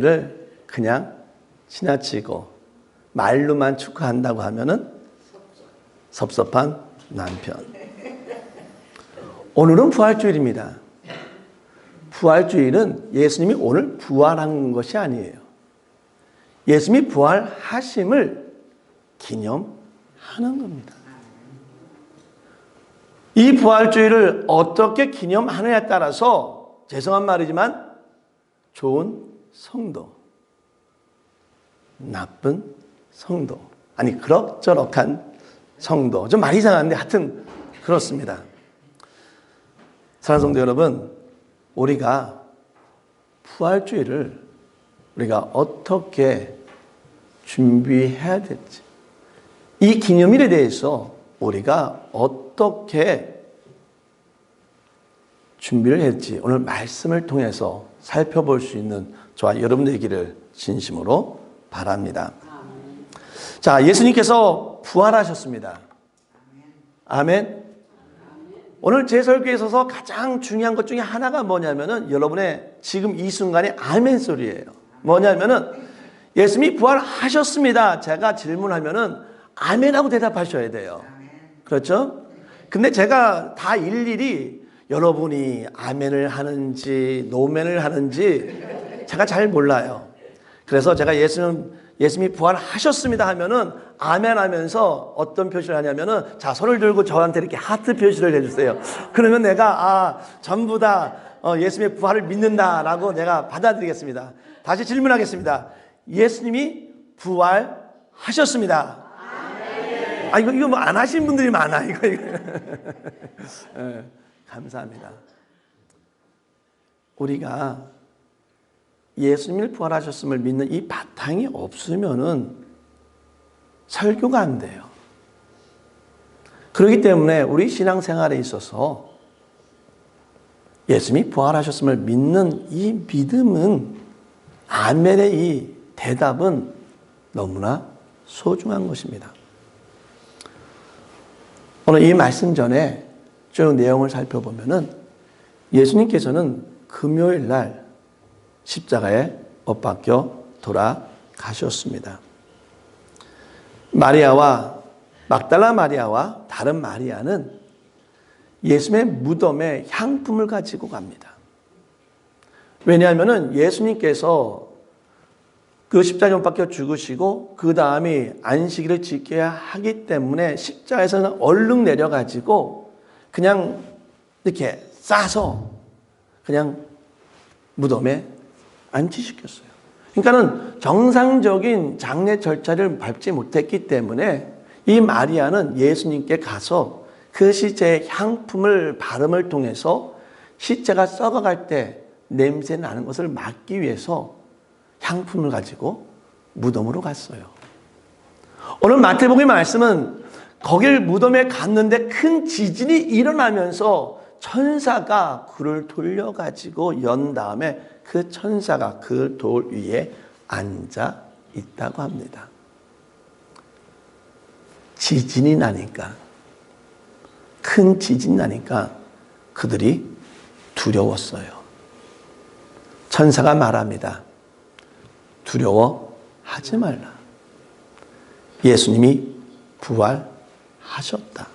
를 그냥 지나치고 말로만 축하한다고 하면은 섭섭한 남편. 오늘은 부활주일입니다. 부활주일은 예수님이 오늘 부활한 것이 아니에요. 예수님이 부활하심을 기념하는 겁니다. 이 부활주일을 어떻게 기념하느냐에 따라서 죄송한 말이지만 좋은 성도, 나쁜 성도, 아니 그럭저럭한 성도, 좀 말이 이상한데 하여튼 그렇습니다. 사랑하는 성도 여러분, 우리가 부활주의를 우리가 어떻게 준비해야 될지, 이 기념일에 대해서 우리가 어떻게 준비를 했지 오늘 말씀을 통해서 살펴볼 수 있는 저와 여러분들 되기를 진심으로 바랍니다. 자, 예수님께서 부활하셨습니다. 아멘. 오늘 제 설교에 있어서 가장 중요한 것 중에 하나가 뭐냐면은 여러분의 지금 이 순간의 아멘 소리예요. 뭐냐면은 예수님이 부활하셨습니다. 제가 질문하면은 아멘하고 대답하셔야 돼요. 그렇죠? 근데 제가 다 일일이 여러분이 아멘을 하는지 노멘을 하는지 제가 잘 몰라요. 그래서 제가 예수님 예수님이 부활하셨습니다 하면은 아멘 하면서 어떤 표시를 하냐면은 자 손을 들고 저한테 이렇게 하트 표시를 해주세요. 그러면 내가 아 전부 다 어, 예수님의 부활을 믿는다라고 내가 받아들이겠습니다. 다시 질문하겠습니다. 예수님이 부활하셨습니다. 아 이거 이거 뭐 안 하신 분들이 많아 이거 이거. 예, 감사합니다. 우리가 예수님을 부활하셨음을 믿는 이 바탕이 없으면은 설교가 안 돼요. 그렇기 때문에 우리 신앙생활에 있어서 예수님이 부활하셨음을 믿는 이 믿음은 아멘의 이 대답은 너무나 소중한 것입니다. 오늘 이 말씀 전에 쭉 내용을 살펴보면은 예수님께서는 금요일 날 십자가에 못 박혀 돌아가셨습니다. 마리아와 막달라 마리아와 다른 마리아는 예수님의 무덤에 향품을 가지고 갑니다. 왜냐하면 예수님께서 그 십자가에 못 박혀 죽으시고 그 다음에 안식일을 지켜야 하기 때문에 십자가에서는 얼른 내려가지고 그냥 이렇게 싸서 그냥 무덤에 안치시켰어요. 그러니까는 정상적인 장례 절차를 밟지 못했기 때문에 이 마리아는 예수님께 가서 그 시체의 향품을 바름을 통해서 시체가 썩어갈 때 냄새 나는 것을 막기 위해서 향품을 가지고 무덤으로 갔어요. 오늘 마태복음 말씀은 거길 무덤에 갔는데 큰 지진이 일어나면서 천사가 굴을 돌려가지고 연 다음에 그 천사가 그 돌 위에 앉아 있다고 합니다. 지진이 나니까, 큰 지진이 나니까 그들이 두려웠어요. 천사가 말합니다. 두려워하지 말라. 예수님이 부활 하셨다.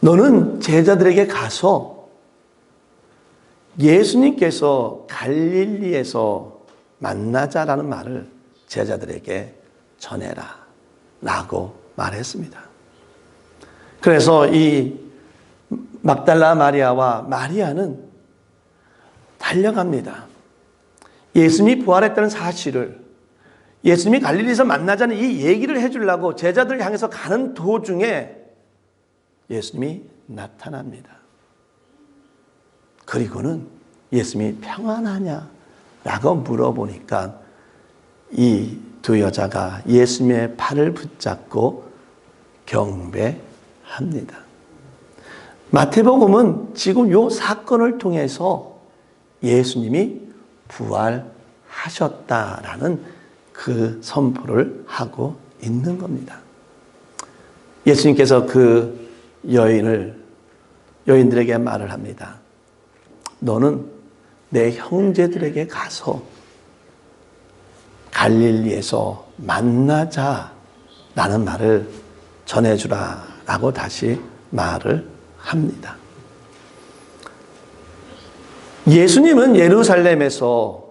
너는 제자들에게 가서 예수님께서 갈릴리에서 만나자라는 말을 제자들에게 전해라. 라고 말했습니다. 그래서 이 막달라 마리아와 마리아는 달려갑니다. 예수님이 부활했다는 사실을 예수님이 갈릴리에서 만나자는 이 얘기를 해주려고 제자들을 향해서 가는 도중에 예수님이 나타납니다. 그리고는 예수님이 평안하냐? 라고 물어보니까 이 두 여자가 예수님의 팔을 붙잡고 경배합니다. 마태복음은 지금 요 사건을 통해서 예수님이 부활하셨다라는 그 선포를 하고 있는 겁니다. 예수님께서 그 여인을 여인들에게 말을 합니다. 너는 내 형제들에게 가서 갈릴리에서 만나자 라는 말을 전해주라 라고 다시 말을 합니다. 예수님은 예루살렘에서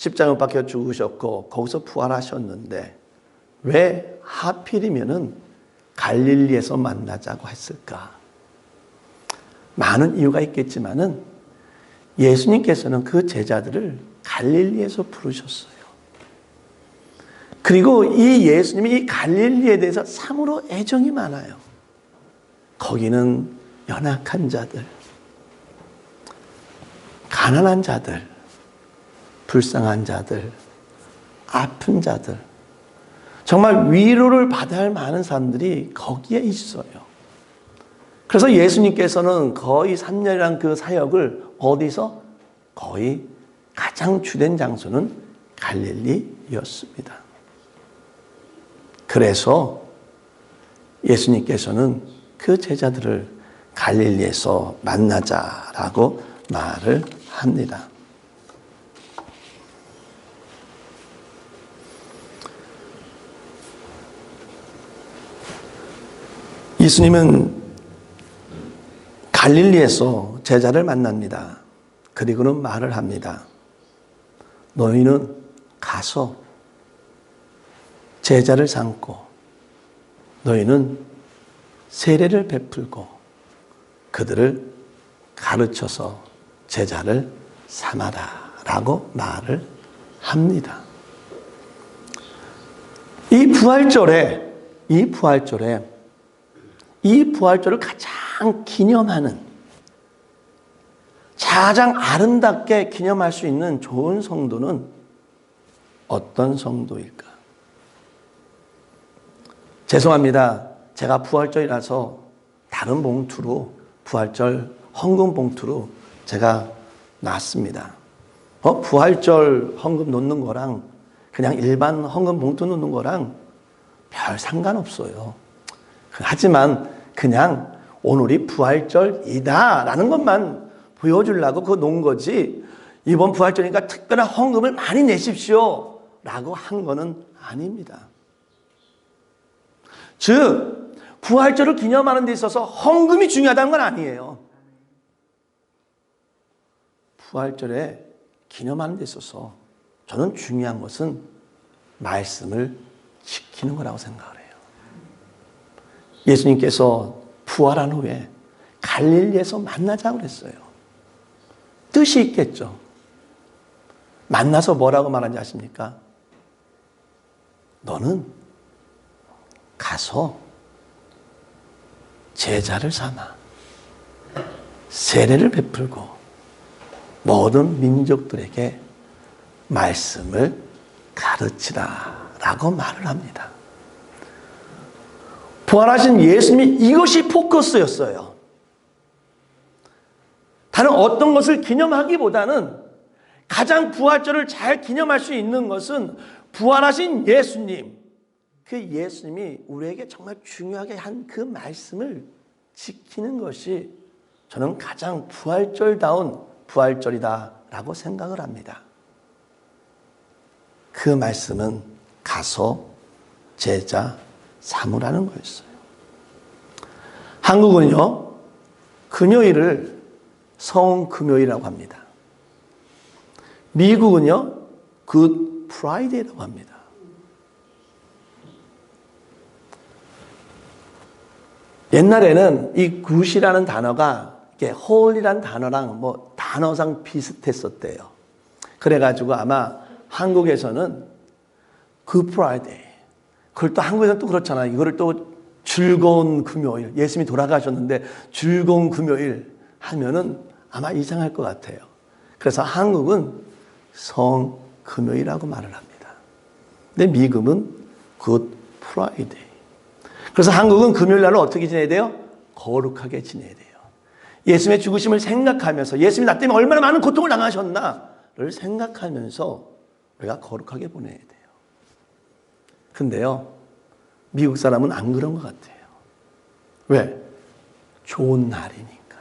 십자가 박혀 죽으셨고 거기서 부활하셨는데 왜 하필이면은 갈릴리에서 만나자고 했을까? 많은 이유가 있겠지만은 예수님께서는 그 제자들을 갈릴리에서 부르셨어요. 그리고 이 예수님이 이 갈릴리에 대해서 참으로 애정이 많아요. 거기는 연약한 자들, 가난한 자들, 불쌍한 자들, 아픈 자들, 정말 위로를 받아야 할 많은 사람들이 거기에 있어요. 그래서 예수님께서는 거의 3년이란 그 사역을 어디서? 거의 가장 주된 장소는 갈릴리였습니다. 그래서 예수님께서는 그 제자들을 갈릴리에서 만나자라고 말을 합니다. 예수님은 갈릴리에서 제자를 만납니다. 그리고는 말을 합니다. 너희는 가서 제자를 삼고 너희는 세례를 베풀고 그들을 가르쳐서 제자를 삼아라 라고 말을 합니다. 이 부활절에 이 부활절에 이 부활절을 가장 기념하는 가장 아름답게 기념할 수 있는 좋은 성도는 어떤 성도일까? 죄송합니다. 제가 부활절이라서 다른 봉투로 부활절 헌금 봉투로 제가 놨습니다. 어, 부활절 헌금 놓는 거랑 그냥 일반 헌금 봉투 놓는 거랑 별 상관없어요. 하지만 그냥 오늘이 부활절이다 라는 것만 보여주려고 그거 놓은 거지 이번 부활절이니까 특별한 헌금을 많이 내십시오 라고 한 거는 아닙니다. 즉 부활절을 기념하는 데 있어서 헌금이 중요하다는 건 아니에요. 부활절에 기념하는 데 있어서 저는 중요한 것은 말씀을 지키는 거라고 생각을 해요. 예수님께서 부활한 후에 갈릴리에서 만나자고 그랬어요. 뜻이 있겠죠. 만나서 뭐라고 말하는지 아십니까? 너는 가서 제자를 삼아 세례를 베풀고 모든 민족들에게 말씀을 가르치라 라고 말을 합니다. 부활하신 예수님이 이것이 포커스였어요. 다른 어떤 것을 기념하기보다는 가장 부활절을 잘 기념할 수 있는 것은 부활하신 예수님, 그 예수님이 우리에게 정말 중요하게 한 그 말씀을 지키는 것이 저는 가장 부활절다운 부활절이다라고 생각을 합니다. 그 말씀은 가서 제자 삼으라는 거였어요. 한국은요, 금요일을 성 금요일이라고 합니다. 미국은요, 굿 프라이데이라고 합니다. 옛날에는 이 굿이라는 단어가 이게 홀이란 단어랑 뭐 단어상 비슷했었대요. 그래가지고 아마 한국에서는 굿 프라이데이. 그걸 또 한국에서는 또 그렇잖아요. 이거를 또 즐거운 금요일. 예수님이 돌아가셨는데 즐거운 금요일 하면은 아마 이상할 것 같아요. 그래서 한국은 성 금요일이라고 말을 합니다. 근데 미국은 굿 프라이데이. 그래서 한국은 금요일 날을 어떻게 지내야 돼요? 거룩하게 지내야 돼요. 예수님의 죽으심을 생각하면서 예수님이 나 때문에 얼마나 많은 고통을 당하셨나를 생각하면서 우리가 거룩하게 보내야 돼요. 근데요, 미국 사람은 안 그런 것 같아요. 왜? 좋은 날이니까.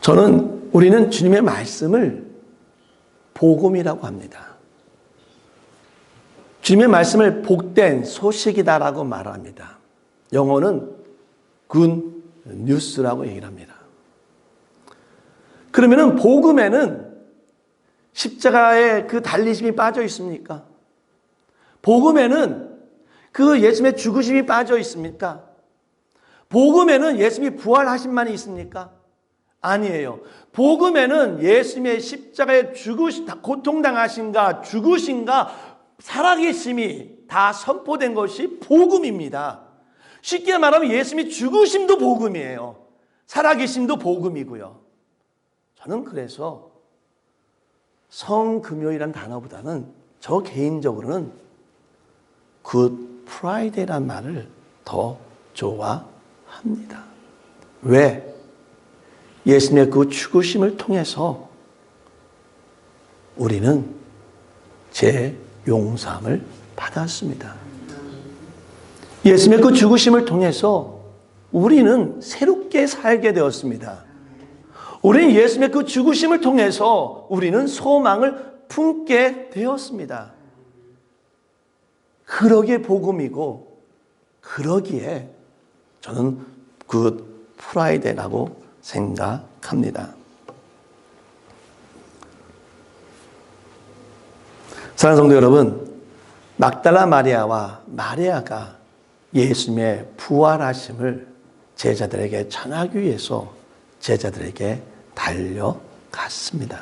저는 우리는 주님의 말씀을 복음이라고 합니다. 주님의 말씀을 복된 소식이다라고 말합니다. 영어는 good news라고 얘기를 합니다. 그러면은 복음에는 십자가에 그 달리심이 빠져 있습니까? 복음에는 그 예수님의 죽으심이 빠져 있습니까? 복음에는 예수님이 부활하심만이 있습니까? 아니에요. 복음에는 예수님의 십자가에 죽으신, 고통당하신가, 죽으신가, 살아계심이 다 선포된 것이 복음입니다. 쉽게 말하면 예수님이 죽으심도 복음이에요. 살아계심도 복음이고요. 저는 그래서 성금요이란 단어보다는 저 개인적으로는 굿 프라이데란 말을 더 좋아합니다. 왜? 예수님의 그 죽으심을 통해서 우리는 제 용서함을 받았습니다. 예수님의 그 죽으심을 통해서 우리는 새롭게 살게 되었습니다. 우리는 예수님의 그 죽으심을 통해서 우리는 소망을 품게 되었습니다. 그러기에 복음이고 그러기에 저는 그 프라이데라고 생각합니다. 사랑하는 성도 여러분, 막달라 마리아와 마리아가 예수님의 부활하심을 제자들에게 전하기 위해서 제자들에게 달려갔습니다.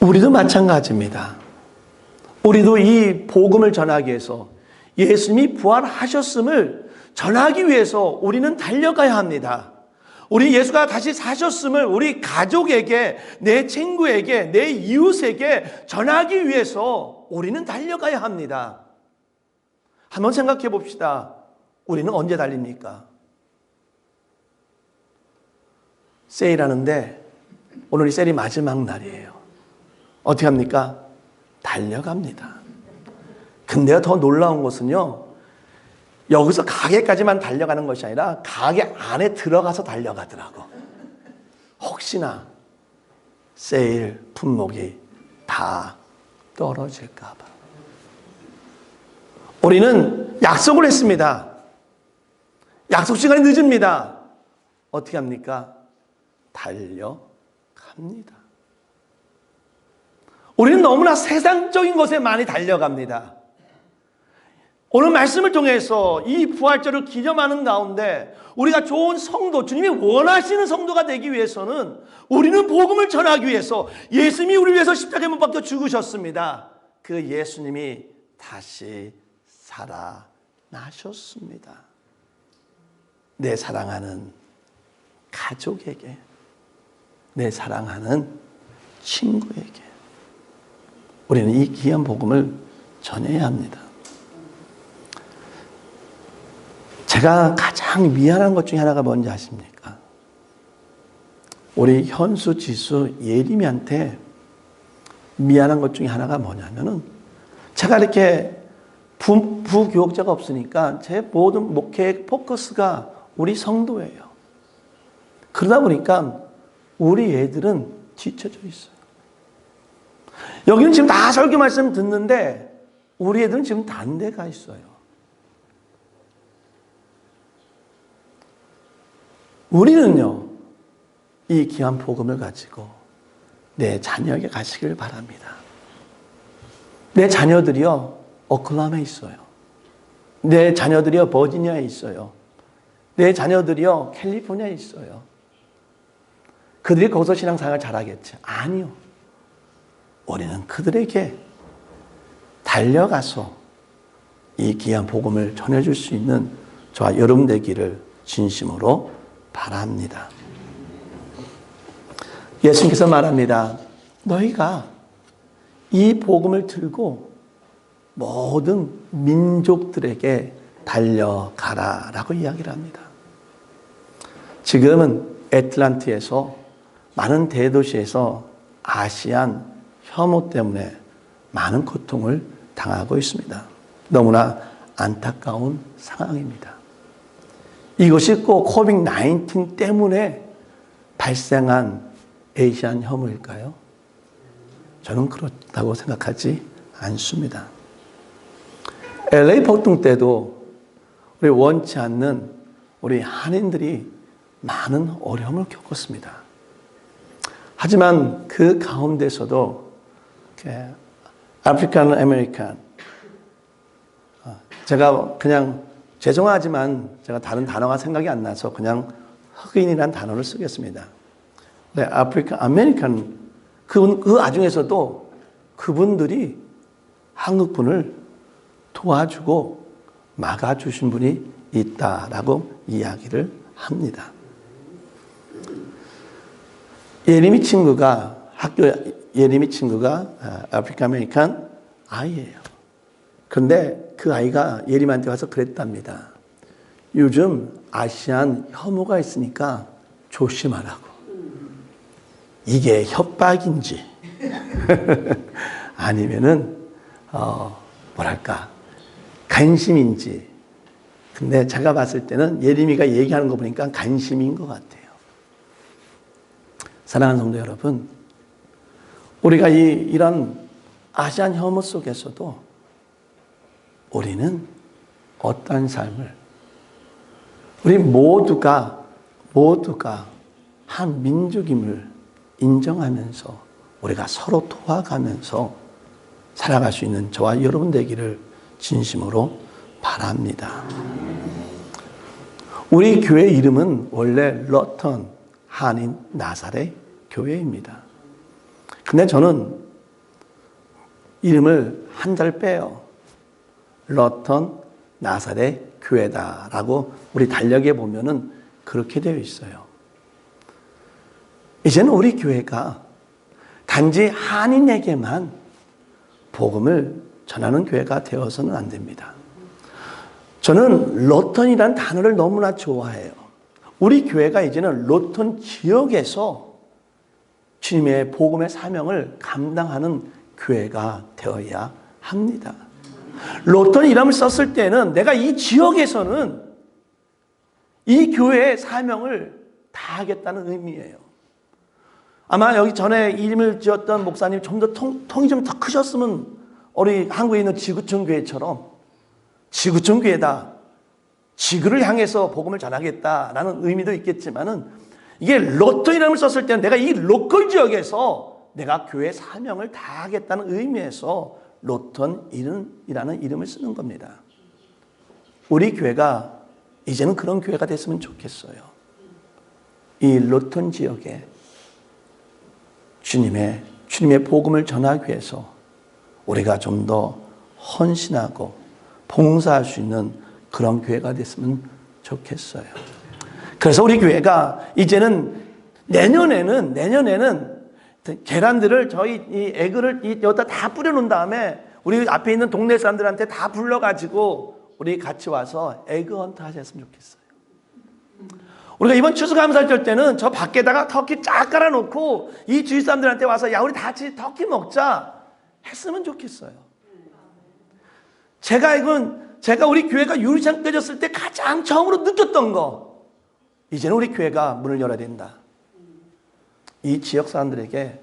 우리도 마찬가지입니다. 우리도 이 복음을 전하기 위해서 예수님이 부활하셨음을 전하기 위해서 우리는 달려가야 합니다. 우리 예수가 다시 사셨음을 우리 가족에게, 내 친구에게, 내 이웃에게 전하기 위해서 우리는 달려가야 합니다. 한번 생각해 봅시다. 우리는 언제 달립니까? 세일하는데 오늘이 세일이 마지막 날이에요. 어떻게 합니까? 달려갑니다. 근데요, 더 놀라운 것은요, 여기서 가게까지만 달려가는 것이 아니라 가게 안에 들어가서 달려가더라고. 혹시나 세일 품목이 다 떨어질까봐. 우리는 약속을 했습니다. 약속 시간이 늦습니다. 어떻게 합니까? 달려갑니다. 우리는 너무나 세상적인 것에 많이 달려갑니다. 오늘 말씀을 통해서 이 부활절을 기념하는 가운데 우리가 좋은 성도, 주님이 원하시는 성도가 되기 위해서는 우리는 복음을 전하기 위해서 예수님이 우리 위해서 십자가에 못 박혀 죽으셨습니다. 그 예수님이 다시 살아나셨습니다. 내 사랑하는 가족에게, 내 사랑하는 친구에게 우리는 이 귀한 복음을 전해야 합니다. 제가 가장 미안한 것 중에 하나가 뭔지 아십니까? 우리 현수, 지수, 예림이한테 미안한 것 중에 하나가 뭐냐면은 제가 이렇게 부, 부교육자가 없으니까 제 모든 목회 포커스가 우리 성도예요. 그러다 보니까 우리 애들은 지쳐져 있어요. 여기는 지금 다 설교 말씀 듣는데 우리 애들은 지금 단데 가 있어요. 우리는요, 이 귀한 복음을 가지고 내 자녀에게 가시길 바랍니다. 내 자녀들이요, 오클라홈에 있어요. 내 자녀들이요, 버지니아에 있어요. 내 자녀들이요, 캘리포니아에 있어요. 그들이 거기서 신앙생활 잘하겠지? 아니요. 우리는 그들에게 달려가서 이 귀한 복음을 전해줄 수 있는 저와 여러분 되기를 진심으로 바랍니다. 예수님께서 말합니다. 너희가 이 복음을 들고 모든 민족들에게 달려가라 라고 이야기를 합니다. 지금은 애틀란티에서 많은 대도시에서 아시안 혐오 때문에 많은 고통을 당하고 있습니다. 너무나 안타까운 상황입니다. 이것이 꼭 코빅-19 때문에 발생한 에이시안 혐오일까요? 저는 그렇다고 생각하지 않습니다. LA 폭동 때도 우리 원치 않는 우리 한인들이 많은 어려움을 겪었습니다. 하지만 그 가운데서도 아프리칸 아메리칸 제가 그냥 죄송하지만 제가 다른 단어가 생각이 안 나서 그냥 흑인이라는 단어를 쓰겠습니다. 네, 아프리카 아메리칸 그, 그 와중에서도 그분들이 한국 분을 도와주고 막아주신 분이 있다라고 이야기를 합니다. 예림이 친구가 학교 예림이 친구가 아프리카 아메리칸 아이예요. 그런데 그 아이가 예림한테 와서 그랬답니다. 요즘 아시안 혐오가 있으니까 조심하라고. 이게 협박인지 아니면은 어 뭐랄까 관심인지. 근데 제가 봤을 때는 예림이가 얘기하는 거 보니까 관심인 것 같아요. 사랑하는 성도 여러분, 우리가 이, 이런 아시안 혐오 속에서도 우리는 어떤 삶을 우리 모두가 모두가 한 민족임을 인정하면서 우리가 서로 도와가면서 살아갈 수 있는 저와 여러분 되기를 진심으로 바랍니다. 우리 교회 이름은 원래 러턴 한인 나사렛 교회입니다. 근데 저는 이름을 한달 빼요. 러턴 나사렛 교회다라고 우리 달력에 보면은 그렇게 되어 있어요. 이제는 우리 교회가 단지 한인에게만 복음을 전하는 교회가 되어서는 안 됩니다. 저는 로턴이라는 단어를 너무나 좋아해요. 우리 교회가 이제는 로턴 지역에서 주님의 복음의 사명을 감당하는 교회가 되어야 합니다. 로턴 이름을 썼을 때는 내가 이 지역에서는 이 교회의 사명을 다하겠다는 의미예요. 아마 여기 전에 이름을 지었던 목사님 좀 더 통이 좀 더 크셨으면 우리 한국에 있는 지구촌 교회처럼 지구촌 교회다. 지구를 향해서 복음을 전하겠다라는 의미도 있겠지만은 이게 로또 이름을 썼을 때는 내가 이 로컬 지역에서 내가 교회 사명을 다하겠다는 의미에서 로턴 이름이라는 이름을 쓰는 겁니다. 우리 교회가 이제는 그런 교회가 됐으면 좋겠어요. 이 로턴 지역에 주님의 주님의 복음을 전하기 위해서 우리가 좀 더 헌신하고 봉사할 수 있는 그런 교회가 됐으면 좋겠어요. 그래서 우리 교회가 이제는 내년에는 내년에는 계란들을 저희 이 에그를 여기다 다 뿌려놓은 다음에 우리 앞에 있는 동네 사람들한테 다 불러가지고 우리 같이 와서 에그 헌트 하셨으면 좋겠어요. 우리가 이번 추수감사절 때는 저 밖에다가 터키 쫙 깔아놓고 이 주위 사람들한테 와서 야 우리 다 같이 터키 먹자 했으면 좋겠어요. 제가 이건 제가 우리 교회가 유리창 깨졌을 때 가장 처음으로 느꼈던 거 이제는 우리 교회가 문을 열어야 된다. 이 지역 사람들에게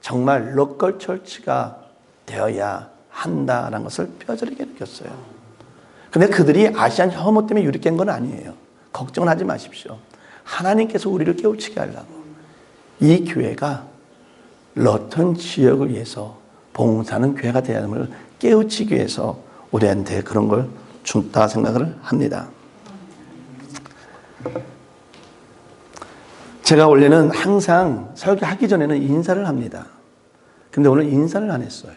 정말 로컬 철치가 되어야 한다라는 것을 뼈저리게 느꼈어요. 근데 그들이 아시안 혐오 때문에 유리깬 건 아니에요. 걱정은 하지 마십시오. 하나님께서 우리를 깨우치게 하려고 이 교회가 러턴 지역을 위해서 봉사하는 교회가 되야 함을 깨우치기 위해서 우리한테 그런 걸 준다 생각을 합니다. 제가 원래는 항상 설교하기 전에는 인사를 합니다. 근데 오늘 인사를 안 했어요.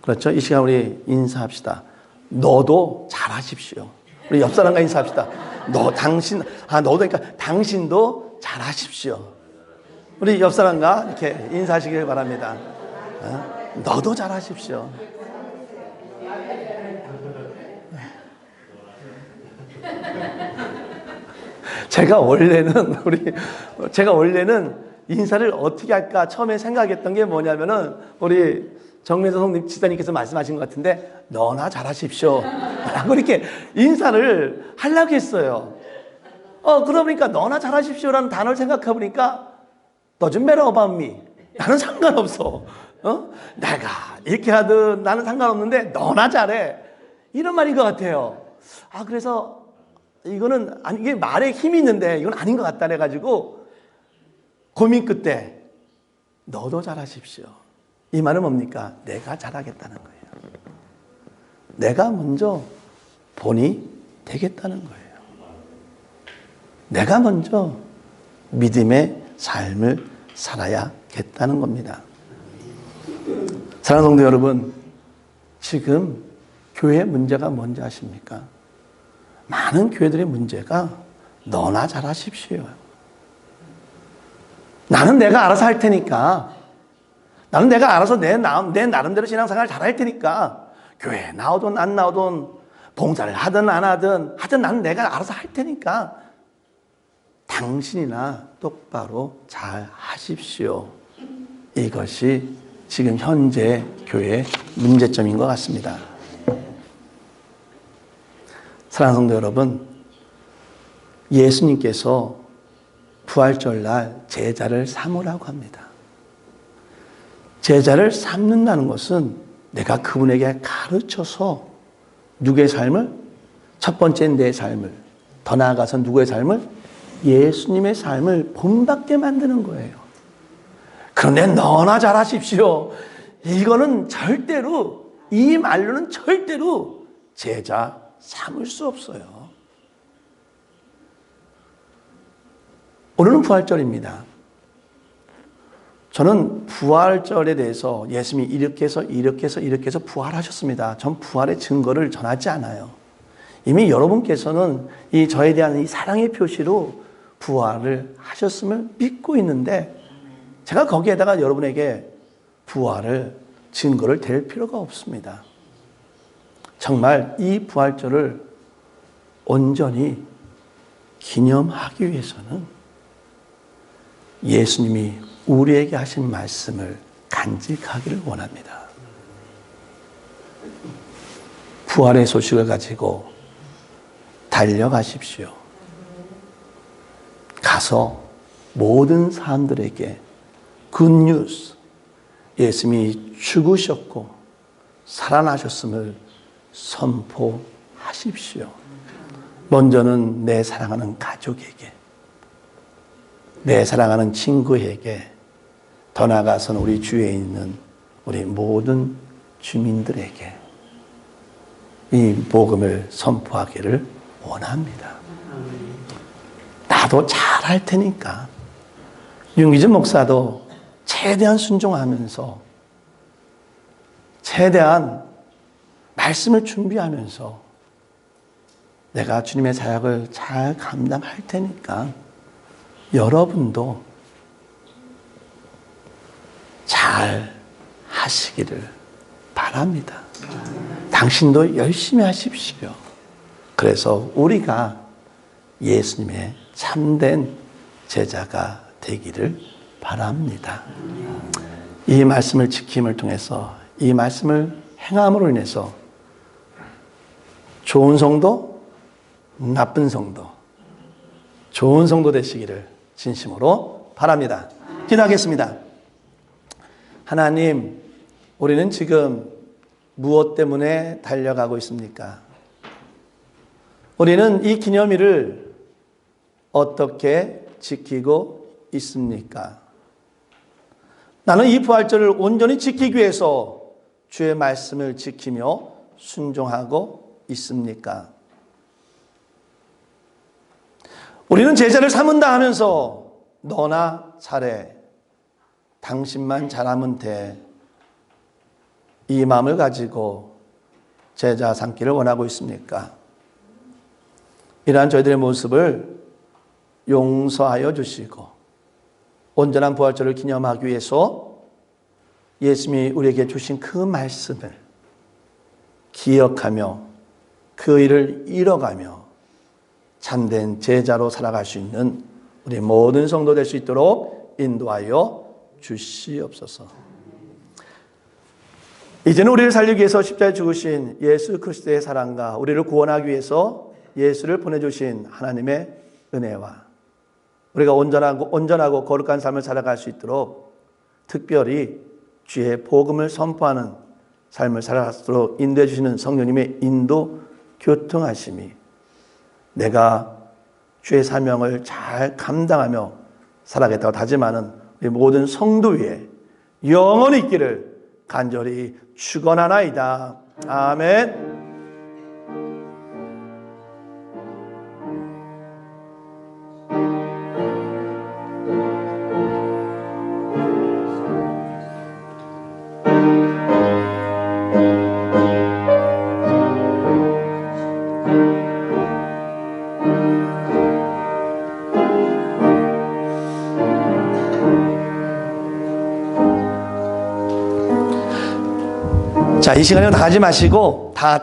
그렇죠? 이 시간 우리 인사합시다. 너도 잘하십시오. 우리 옆 사람과 인사합시다. 너 당신 아 너도 그러니까 당신도 잘하십시오. 우리 옆 사람과 이렇게 인사하시길 바랍니다. 어? 너도 잘하십시오. 제가 원래는 우리 제가 원래는 인사를 어떻게 할까 처음에 생각했던 게 뭐냐면은 우리 정민서 성님 지사님께서 말씀하신 것 같은데 너나 잘하십시오 라고 이렇게 인사를 하려고 했어요. 어, 그러니까 너나 잘하십시오라는 단어를 생각해 보니까 matter about me. 나는 상관없어. 어? 내가 이렇게 하든 나는 상관없는데 너나 잘해. 이런 말인 것 같아요. 아, 그래서 이거는, 아니, 이게 말에 힘이 있는데 이건 아닌 것 같다 해가지고 고민 끝에 너도 잘하십시오. 이 말은 뭡니까? 내가 잘하겠다는 거예요. 내가 먼저 본이 되겠다는 거예요. 내가 먼저 믿음의 삶을 살아야겠다는 겁니다. 사랑하는 성도 여러분, 지금 교회 문제가 뭔지 아십니까? 많은 교회들의 문제가 너나 잘하십시오. 나는 내가 알아서 할 테니까. 나는 내가 알아서 내, 나, 내 나름대로 신앙생활 잘 할 테니까. 교회 나오든 안 나오든 봉사를 하든 안 하든 하든 나는 내가 알아서 할 테니까. 당신이나 똑바로 잘 하십시오. 이것이 지금 현재 교회의 문제점인 것 같습니다. 사랑하는 성도 여러분, 예수님께서 부활절 날 제자를 삼으라고 합니다. 제자를 삼는다는 것은 내가 그분에게 가르쳐서 누구의 삶을? 첫 번째 내 삶을, 더 나아가서 누구의 삶을? 예수님의 삶을 본받게 만드는 거예요. 그런데 너나 잘하십시오. 이거는 절대로, 이 말로는 절대로 제자 삼을 수 없어요. 오늘은 부활절입니다. 저는 부활절에 대해서 예수님이 이렇게 해서 이렇게 해서 이렇게 해서 부활하셨습니다. 전 부활의 증거를 전하지 않아요. 이미 여러분께서는 이 저에 대한 이 사랑의 표시로 부활을 하셨음을 믿고 있는데 제가 거기에다가 여러분에게 부활을 증거를 댈 필요가 없습니다. 정말 이 부활절을 온전히 기념하기 위해서는 예수님이 우리에게 하신 말씀을 간직하기를 원합니다. 부활의 소식을 가지고 달려가십시오. 가서 모든 사람들에게 굿뉴스, 예수님이 죽으셨고 살아나셨음을 선포하십시오. 먼저는 내 사랑하는 가족에게, 내 사랑하는 친구에게, 더 나아가서는 우리 주위에 있는 우리 모든 주민들에게 이 복음을 선포하기를 원합니다. 나도 잘 할 테니까. 윤기준 목사도 최대한 순종하면서 최대한 말씀을 준비하면서 내가 주님의 사역을 잘 감당할 테니까 여러분도 잘 하시기를 바랍니다. 당신도 열심히 하십시오. 그래서 우리가 예수님의 참된 제자가 되기를 바랍니다. 이 말씀을 지킴을 통해서 이 말씀을 행함으로 인해서 좋은 성도, 나쁜 성도, 좋은 성도 되시기를 진심으로 바랍니다. 기도하겠습니다. 하나님, 우리는 지금 무엇 때문에 달려가고 있습니까? 우리는 이 기념일을 어떻게 지키고 있습니까? 나는 이 부활절을 온전히 지키기 위해서 주의 말씀을 지키며 순종하고 있습니까? 우리는 제자를 삼은다 하면서 너나 잘해. 당신만 잘하면 돼. 이 마음을 가지고 제자 삼기를 원하고 있습니까? 이러한 저희들의 모습을 용서하여 주시고 온전한 부활절을 기념하기 위해서 예수님이 우리에게 주신 그 말씀을 기억하며 그 일을 이뤄가며 참된 제자로 살아갈 수 있는 우리 모든 성도 될 수 있도록 인도하여 주시옵소서. 이제는 우리를 살리기 위해서 십자가에 죽으신 예수 그리스도의 사랑과 우리를 구원하기 위해서 예수를 보내주신 하나님의 은혜와 우리가 온전하고 온전하고 거룩한 삶을 살아갈 수 있도록 특별히 주의 복음을 선포하는 삶을 살아가도록 인도해 주시는 성령님의 인도 교통하심이 내가 주의 사명을 잘 감당하며 살아가겠다고 다짐하는 우리 모든 성도 위에 영원히 있기를 간절히 축원하나이다. 아멘. 자, 이 시간에 나가지 마시고 다